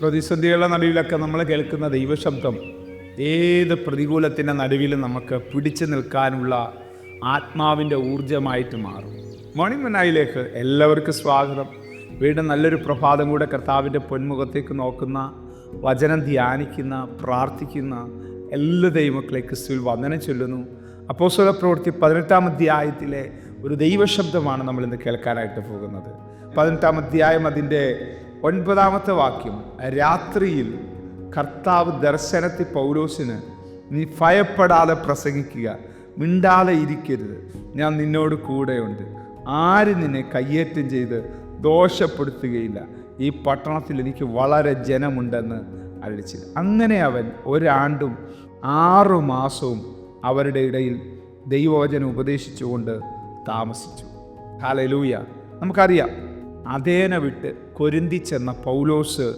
പ്രതിസന്ധികളുടെ നടുവിലൊക്കെ നമ്മൾ കേൾക്കുന്ന ദൈവശബ്ദം ഏത് പ്രതികൂലത്തിന്റെ നടുവിലും നമുക്ക് പിടിച്ചു നിൽക്കാനുള്ള ആത്മാവിന്റെ ഊർജമായിട്ട് മാറും. മോർണിംഗ് മനായിലേക്ക് എല്ലാവർക്കും സ്വാഗതം. വീണ്ടും നല്ലൊരു പ്രഭാതം കൂടെ കർത്താവിന്റെ പൊന്മുഖത്തേക്ക് നോക്കുന്ന വചനം ധ്യാനിക്കുന്ന പ്രാർത്ഥിക്കുന്ന എല്ലാ ദൈവമക്കളെ ക്രിസ്തുവിൽ വന്ദനം ചൊല്ലുന്നു. അപ്പോസ്തല പ്രവൃത്തി പതിനെട്ടാം അധ്യായത്തിലെ ഒരു ദൈവശബ്ദമാണ് നമ്മൾ ഇന്ന് കേൾക്കാനായിട്ട് പോകുന്നത്. പതിനെട്ടാം അധ്യായം അതിന്റെ ഒൻപതാമത്തെ വാക്യം. രാത്രിയിൽ കർത്താവ് ദർശനത്തിൽ പൗലോസിന് നീ ഭയപ്പെടാതെ പ്രസംഗിക്കുക മിണ്ടാതെ ഇരിക്കരുത്. ഞാൻ നിന്നോട് കൂടെയുണ്ട്. ആര് നിന്നെ കയ്യേറ്റം ചെയ്ത് ദോഷപ്പെടുത്തുകയില്ല? ഈ പട്ടണത്തിൽ എനിക്ക് വളരെ ജനമുണ്ടെന്ന് അറിയിച്ചത് അങ്ങനെ അവൻ ഒരാണ്ടും ആറു മാസവും അവരുടെ ഇടയിൽ ദൈവവചനം ഉപദേശിച്ചുകൊണ്ട് താമസിച്ചു. ഹാലലൂയ നമുക്കറിയാം അതേന വിട്ട് കൊരുന്തി ചെന്ന പൗലോസ്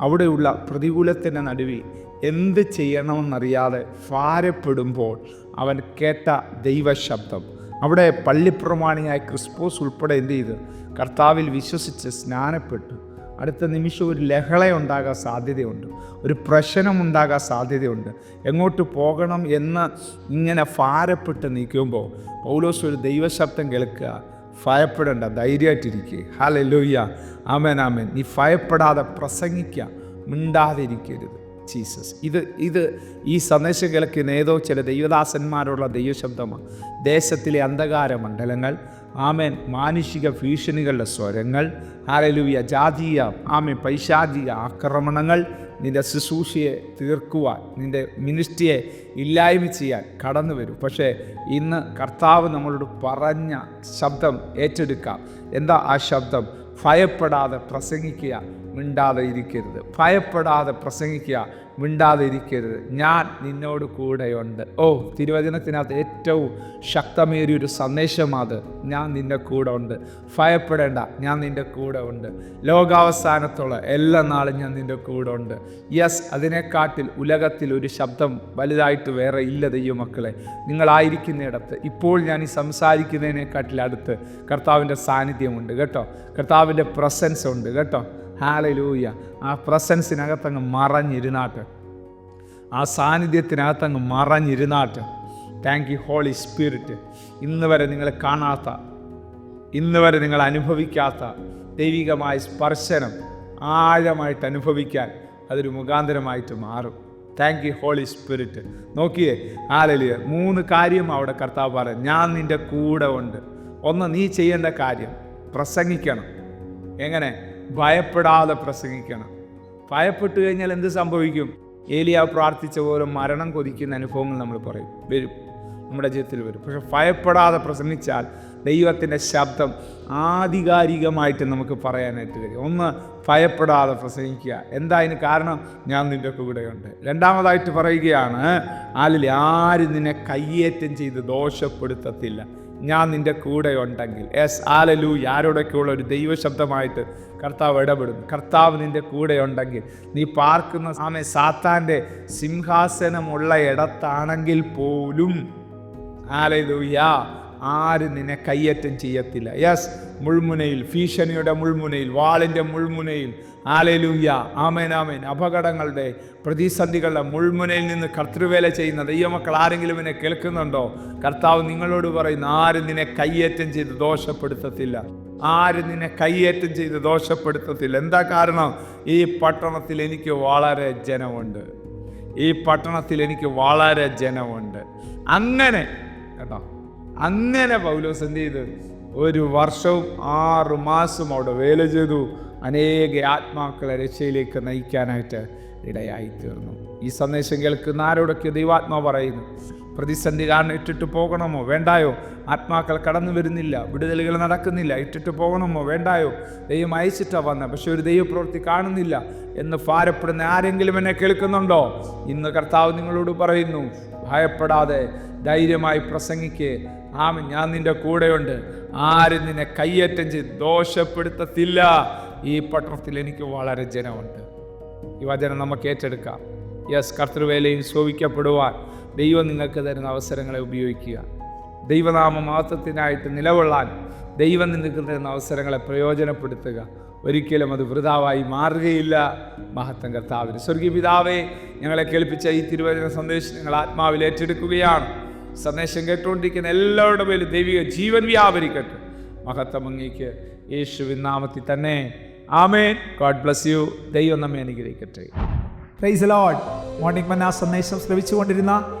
അവിടെയുള്ള പ്രതികൂലത്തിന്റെ നടുവിൽ എന്ത് ചെയ്യണമെന്നറിയാതെ ഭാരപ്പെടുമ്പോൾ അവൻ കേട്ട ദൈവശബ്ദം. അവിടെ പള്ളിപ്രമാണിയായ ക്രിസ്പോസ് ഉൾപ്പെടെ എന്ത് ചെയ്ത്? കർത്താവിൽ വിശ്വസിച്ച് സ്നാനപ്പെട്ടു. അടുത്ത നിമിഷം ഒരു ലഹള ഉണ്ടാകാൻ സാധ്യതയുണ്ട്. ഒരു പ്രശ്നമുണ്ടാകാൻ സാധ്യതയുണ്ട്. എങ്ങോട്ട് പോകണം എന്ന് ഇങ്ങനെ ഭാരപ്പെട്ട് നിൽക്കുമ്പോൾ പൗലോസ് ഒരു ദൈവശബ്ദം കേൾക്കുക. ഭയപ്പെടേണ്ട ധൈര്യമായിട്ടിരിക്കുക ഹാല ലോയ്യ ആമേൻ ആമേൻ നീ ഭയപ്പെടാതെ പ്രസംഗിക്കുക മിണ്ടാതിരിക്കരുത്. ജീസസ് ഇത് ഇത് ഈ സന്ദേശം കേൾക്കുന്ന ഏതോ ചില ദൈവദാസന്മാരുള്ള ദൈവശബ്ദമാണ്. ദേശത്തിലെ അന്ധകാര മണ്ഡലങ്ങൾ ആമേൻ. മാനുഷിക ഭീഷണികളുടെ സ്വരങ്ങൾ. ഹാലലുവിയ ജാതീയ ആമേൻ. പൈശാചിക ആക്രമണങ്ങൾ നിന്റെ ശുശ്രൂഷയെ തീർക്കുവാൻ നിന്റെ മിനിസ്ട്രിയെ ഇല്ലായ്മ ചെയ്യാൻ കടന്നു വരും. പക്ഷേ ഇന്ന് കർത്താവ് നമ്മളോട് പറഞ്ഞ ശബ്ദം ഏറ്റെടുക്കാം. എന്താ ആ ശബ്ദം? ഭയപ്പെടാതെ പ്രസംഗിക്കുക. മിണ്ടാതെ ഇരിക്കരുത് ഭയപ്പെടാതെ പ്രസംഗിക്കുക മിണ്ടാതെ ഇരിക്കരുത് ഞാൻ നിന്നോട് കൂടെയുണ്ട്. ഓ തിരുവചനത്തിനകത്ത് ഏറ്റവും ശക്തമേറിയ ഒരു സന്ദേശമാത് ഞാൻ നിന്റെ കൂടെ ഉണ്ട്. ഭയപ്പെടേണ്ട ഞാൻ നിന്റെ കൂടെ ഉണ്ട്. ലോകാവസാനത്തോളം എല്ലാ നാളും ഞാൻ നിന്റെ കൂടെ ഉണ്ട്. യെസ് അതിനെക്കാട്ടിൽ ഉലകത്തിൽ ഒരു ശബ്ദം വലുതായിട്ട് വേറെ ഇല്ല ദൈവമക്കളെ. നിങ്ങളായിരിക്കുന്നിടത്ത്. ഇപ്പോൾ ഞാൻ ഈ സംസാരിക്കുന്നതിനെക്കാട്ടിൽ അടുത്ത് കർത്താവിന്റെ സാന്നിധ്യമുണ്ട് കേട്ടോ? കർത്താവിന്റെ പ്രസൻസ് ഉണ്ട് കേട്ടോ? ഹാലലൂയ. ആ പ്രസൻസിനകത്തങ്ങ് മറഞ്ഞിരുന്നാട്ട്. ആ സാന്നിധ്യത്തിനകത്തങ്ങ് മറഞ്ഞിരുന്നാട്ട്. താങ്ക് യു ഹോളി സ്പിരിറ്റ് ഇന്ന് വരെ നിങ്ങൾ കാണാത്ത ഇന്ന് വരെ നിങ്ങൾ അനുഭവിക്കാത്ത ദൈവികമായ സ്പർശനം ആഴമായിട്ട് അനുഭവിക്കാൻ അതൊരു മുഖാന്തരമായിട്ട് മാറും. താങ്ക് യു ഹോളി സ്പിരിറ്റ് നോക്കിയേ ആലലിയ മൂന്ന് കാര്യം അവിടെ കർത്താവ് പറയാം ഞാൻ നിന്റെ കൂടെ ഉണ്ട്. ഒന്ന് നീ ചെയ്യേണ്ട കാര്യം പ്രസംഗിക്കണം. എങ്ങനെ? ഭയപ്പെടാതെ പ്രസംഗിക്കണം. ഭയപ്പെട്ട് കഴിഞ്ഞാൽ എന്ത് സംഭവിക്കും? ഏലിയ പ്രാർത്ഥിച്ച പോലെ മരണം കൊതിക്കുന്ന അനുഭവങ്ങൾ നമ്മൾ പറയും. വരും. നമ്മുടെ ജീവിതത്തിൽ വരും. പക്ഷെ ഭയപ്പെടാതെ പ്രസംഗിച്ചാൽ ദൈവത്തിന്റെ ശബ്ദം ആധികാരികമായിട്ട് നമുക്ക് പറയാനായിട്ട് കഴിയും. ഒന്ന് ഭയപ്പെടാതെ പ്രസംഗിക്കുക. എന്താ അതിന് കാരണം? ഞാൻ നിന്റെ കൂടെയുണ്ട്. രണ്ടാമതായിട്ട് പറയുകയാണ് ആലിൽ ആരും നിന്നെ കയ്യേറ്റം ചെയ്ത് ദോഷപ്പെടുത്തത്തില്ല. ഞാൻ നിന്റെ കൂടെ ഉണ്ടെങ്കിൽ. എസ് ആലലു ആരോടൊക്കെയുള്ള ഒരു ദൈവശബ്ദമായിട്ട് കർത്താവ് ഇടപെടും കർത്താവ് നിന്റെ കൂടെ ഉണ്ടെങ്കിൽ. നീ പാർക്കുന്ന ആമെ സാത്താന്റെ സിംഹാസനമുള്ള ഇടത്താണെങ്കിൽ പോലും. ആലലൂയ ആരും നിന്നെ കയ്യേറ്റം ചെയ്യത്തില്ല. യെസ് മുൾമുനയിൽ ഭീഷണിയുടെ മുൾമുനയിൽ വാളിന്റെ മുൾമുനയിൽ. ആലലൂയ ആമേനാമേൻ അപകടങ്ങളുടെ പ്രതിസന്ധികളുടെ മുൾമുനയിൽ നിന്ന് കർത്തൃവേല ചെയ്യുന്ന ദൈവമക്കൾ ആരെങ്കിലും എന്നെ കേൾക്കുന്നുണ്ടോ? കർത്താവ് നിങ്ങളോട് പറയുന്ന ആരും നിന്നെ കയ്യേറ്റം ചെയ്ത് ദോഷപ്പെടുത്തത്തില്ല. ആരും നിന്നെ കയ്യേറ്റം ചെയ്ത് ദോഷപ്പെടുത്തത്തില്ല. എന്താ കാരണം? ഈ പട്ടണത്തിൽ എനിക്ക് വളരെ ജനമുണ്ട്. ഈ പട്ടണത്തിൽ എനിക്ക് വളരെ ജനമുണ്ട്. അങ്ങനെ അങ്ങനെ പൗലോസ് എന്ത് ചെയ്ത്? ഒരു വർഷവും ആറ് മാസം അവിടെ വേല ചെയ്തു. അനേക ആത്മാക്കളെ രക്ഷയിലേക്ക് നയിക്കാനായിട്ട് ഇടയായി തീർന്നു ഈ സന്ദേശം കേൾക്കുന്ന ആരോടൊക്കെ ദൈവാത്മാ പറയുന്നു പ്രതിസന്ധി കാരണം ഇട്ടിട്ട് പോകണമോ? വേണ്ടായോ? ആത്മാക്കൾ കടന്നു വരുന്നില്ല വിടുതലുകൾ നടക്കുന്നില്ല ഇട്ടിട്ട് പോകണമോ? വേണ്ടായോ? ദൈവം അയച്ചിട്ടാണ് വന്നത് പക്ഷെ ഒരു ദൈവപ്രവൃത്തി കാണുന്നില്ല എന്ന് ഭാരപ്പെടുന്ന ആരെങ്കിലും എന്നെ കേൾക്കുന്നുണ്ടോ? ഇന്ന് കർത്താവ് നിങ്ങളോട് പറയുന്നു ഭയപ്പെടാതെ ധൈര്യമായി പ്രസംഗിക്ക്. ആമ ഞാൻ നിന്റെ കൂടെയുണ്ട്. ആരും നിന്നെ കയ്യേറ്റം ചെയ്ത് ദോഷപ്പെടുത്തത്തില്ല. ഈ പട്ടണത്തിൽ എനിക്ക് വളരെ ജനമുണ്ട്. ഈ വചനം നമുക്ക് ഏറ്റെടുക്കാം. യെസ് കർത്തൃവേലയിൽ ശോഭിക്കപ്പെടുവാൻ. ദൈവം നിങ്ങൾക്ക് തരുന്ന അവസരങ്ങളെ ഉപയോഗിക്കുക. ദൈവനാമ മഹത്വത്തിനായിട്ട് നിലകൊള്ളാൻ ദൈവം നിങ്ങൾക്ക് തരുന്ന അവസരങ്ങളെ പ്രയോജനപ്പെടുത്തുക. ഒരിക്കലും അത് വൃതാവായി മാറുകയില്ല. മഹത്തം കർത്താവിന്. സ്വർഗീയ പിതാവേ ഞങ്ങളെ കേൾപ്പിച്ച ഈ തിരുവചന സന്ദേശം ഞങ്ങൾ ആത്മാവിൽ ഏറ്റെടുക്കുകയാണ്. സന്ദേശം കേട്ടുകൊണ്ടിരിക്കുന്ന എല്ലാവരുടെ പേരും ദൈവിക ജീവൻ വ്യാപരിക്കട്ടെ. മഹത്വം അങ്ങേക്ക് യേശുവിൻ നാമത്തിൽ തന്നെ. ആമേൻ. God bless you. ദൈവം നമ്മെ അനുഗ്രഹിക്കട്ടെ. പ്രൈസ് ലോഡ് മോർണിംഗ് മന്ന സന്ദേശം ശ്രവിച്ചുകൊണ്ടിരുന്ന